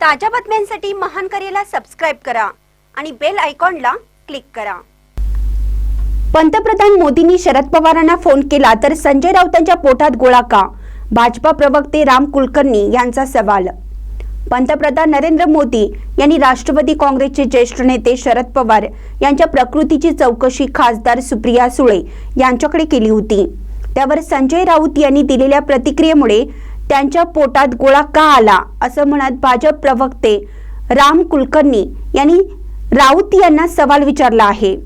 ताज्या बातम्यांसाठी महान करेला सबस्क्राईब करा आणि बेल आयकॉनला क्लिक करा. पंतप्रधान मोदींनी शरद पवारांना फोन केला तर संजय राऊतांच्या पोटात गोळा का? भाजपा प्रवक्ते राम कुलकर्णी यांचा सवाल. पंतप्रधान नरेंद्र मोदी यांनी राष्ट्रवादी काँग्रेसचे ज्येष्ठ नेते शरद पवार यांच्या प्रकृतीची चौकशी खासदार सुप्रिया सुळे यांच्याकडे केली होती. त्यावर संजय राऊत यांनी दिलेल्या प्रतिक्रियेमुळे त्यांच्या पोटात गोळा का आला? असं म्हणत भाजप प्रवक्ते राम कुलकर्णी यांनी राऊत यांना सवाल विचारला आहे.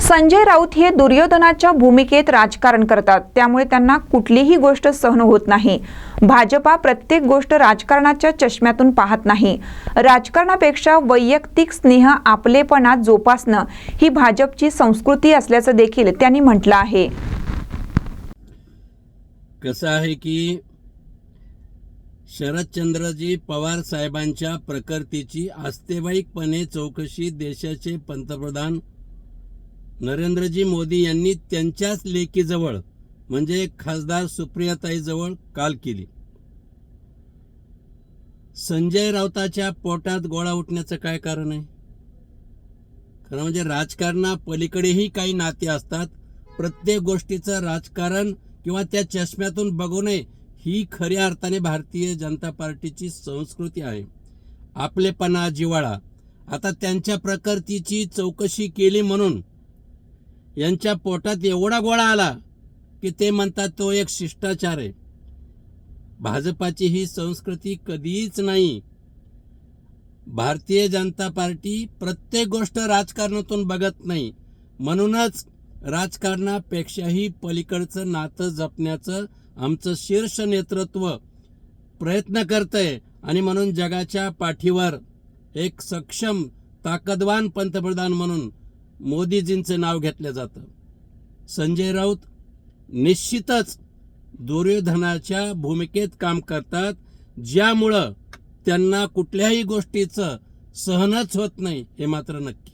संजय राऊत हे दुर्योधनाच्या भूमिकेत राजकारण करतात. त्यामुळे त्यांना कुठलीही गोष्ट सहन होत नाही. भाजपा प्रत्येक गोष्ट राजकारणाच्या चष्म्यातून पाहत नाही. राजकारणापेक्षा वैयक्तिक स्नेह आपलेपणा जोपासणं ही भाजपची संस्कृती असल्याचं देखील त्यांनी म्हटलं आहे. कसं आहे की शरदचंद्रजी पवार साहेबांच्या प्रकृतीची आस्तेवाईकपणे चौकशी देशाचे पंतप्रधान नरेंद्रजी मोदी यांनी त्यांच्याच लेकीजवळ म्हणजे खासदार सुप्रियाताईजवळ काल केली. संजय राऊताच्या पोटात गोळा उठण्याचं काय कारण आहे? खरं म्हणजे राजकारणा पलीकडेही काही नाते असतात. प्रत्येक गोष्टीचं राजकारण किंवा त्या चष्म्यातून बघू नये ही खऱ्या अर्थाने भारतीय जनता पार्टीची संस्कृती आहे. आपलेपणा जिवाळा आता त्यांच्या प्रकृतीची चौकशी केली म्हणून यांच्या पोटात एवढा गोळा आला की ते म्हणतात तो एक शिष्टाचार आहे. भाजपाची ही संस्कृती कधीच नाही. भारतीय जनता पार्टी प्रत्येक गोष्ट राजकारणातून बघत नाही. म्हणूनच राजकारणापेक्षाही पलीकडचं नातं जपण्याचं आमचं शीर्ष नेतृत्व प्रयत्न करतंय. आणि म्हणून जगाच्या पाठीवर एक सक्षम ताकदवान पंतप्रधान म्हणून मोदीजींचं नाव घेतलं जातं. संजय राऊत निश्चितच दुर्योधनाच्या भूमिकेत काम करतात ज्यामुळं त्यांना कुठल्याही गोष्टीचं सहनच होत नाही हे मात्र नक्की.